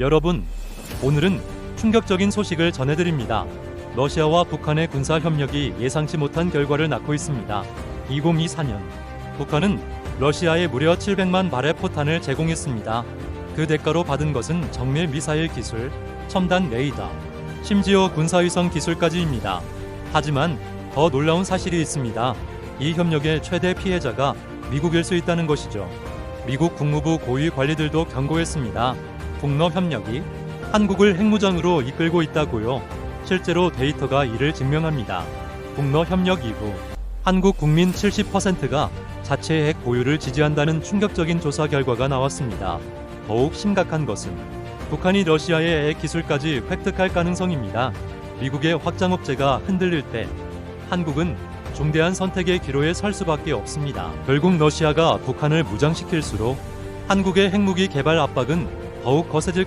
여러분, 오늘은 충격적인 소식을 전해드립니다. 러시아와 북한의 군사 협력이 예상치 못한 결과를 낳고 있습니다. 2024년, 북한은 러시아에 무려 700만 발의 포탄을 제공했습니다. 그 대가로 받은 것은 정밀 미사일 기술, 첨단 레이더, 심지어 군사위성 기술까지입니다. 하지만 더 놀라운 사실이 있습니다. 이 협력의 최대 피해자가 미국일 수 있다는 것이죠. 미국 국무부 고위 관리들도 경고했습니다. 북러 협력이 한국을 핵무장으로 이끌고 있다고요. 실제로 데이터가 이를 증명합니다. 북러 협력 이후 한국 국민 70%가 자체 핵 보유를 지지한다는 충격적인 조사 결과가 나왔습니다. 더욱 심각한 것은 북한이 러시아의 핵 기술까지 획득할 가능성입니다. 미국의 확장 억제가 흔들릴 때 한국은 중대한 선택의 기로에 설 수밖에 없습니다. 결국 러시아가 북한을 무장시킬수록 한국의 핵무기 개발 압박은 더욱 거세질